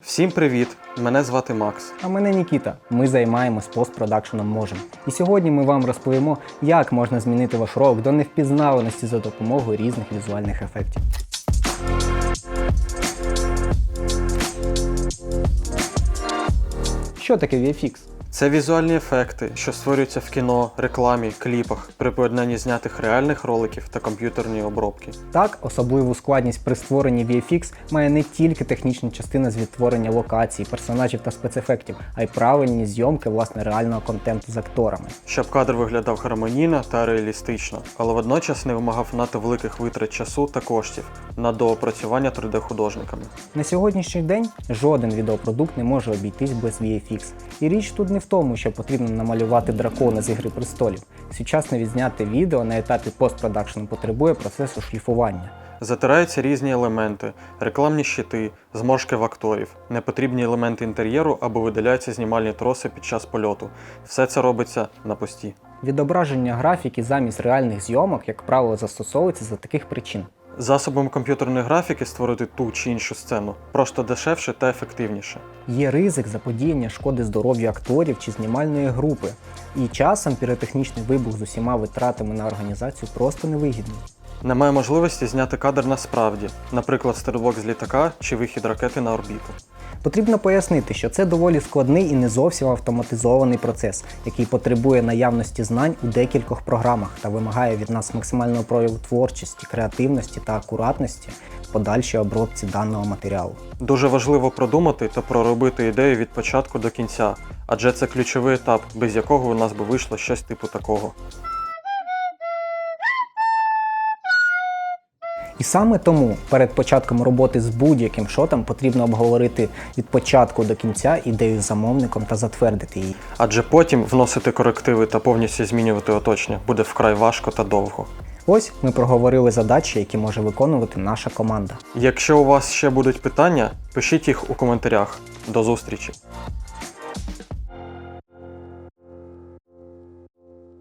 Всім привіт! Мене звати Макс. А мене Нікіта. Ми займаємось постпродакшеном можем. І сьогодні ми вам розповімо, як можна змінити ваш ролик до невпізнаваності за допомогою різних візуальних ефектів. Що таке VFX? Це візуальні ефекти, що створюються в кіно, рекламі, кліпах при поєднанні знятих реальних роликів та комп'ютерної обробки. Так, особливу складність при створенні VFX має не тільки технічна частина з відтворення локацій, персонажів та спецефектів, а й правильні зйомки власне реального контенту з акторами. Щоб кадр виглядав гармонійно та реалістично, але водночас не вимагав надто великих витрат часу та коштів на доопрацювання 3D-художниками. На сьогоднішній день жоден відеопродукт не може обійтись без VFX. І річ тут не в тому, що потрібно намалювати дракона з Ігри престолів. Сучасне відзняте відео на етапі постпродакшену потребує процесу шліфування. Затираються різні елементи, рекламні щити, зморшки в акторів, непотрібні елементи інтер'єру або видаляються знімальні троси під час польоту. Все це робиться на пості. Відображення графіки замість реальних зйомок, як правило, застосовується за таких причин. Засобом комп'ютерної графіки створити ту чи іншу сцену просто дешевше та ефективніше. Є ризик заподіяння шкоди здоров'ю акторів чи знімальної групи, і часом піротехнічний вибух з усіма витратами на організацію просто невигідний. Немає можливості зняти кадр насправді, наприклад, стрибок з літака чи вихід ракети на орбіту. Потрібно пояснити, що це доволі складний і не зовсім автоматизований процес, який потребує наявності знань у декількох програмах та вимагає від нас максимального прояву творчості, креативності та акуратності в подальшій обробці даного матеріалу. Дуже важливо продумати та проробити ідею від початку до кінця, адже це ключовий етап, без якого у нас би вийшло щось типу такого. І саме тому перед початком роботи з будь-яким шотом потрібно обговорити від початку до кінця ідею з замовником та затвердити її. Адже потім вносити корективи та повністю змінювати оточення буде вкрай важко та довго. Ось ми проговорили задачі, які може виконувати наша команда. Якщо у вас ще будуть питання, пишіть їх у коментарях. До зустрічі!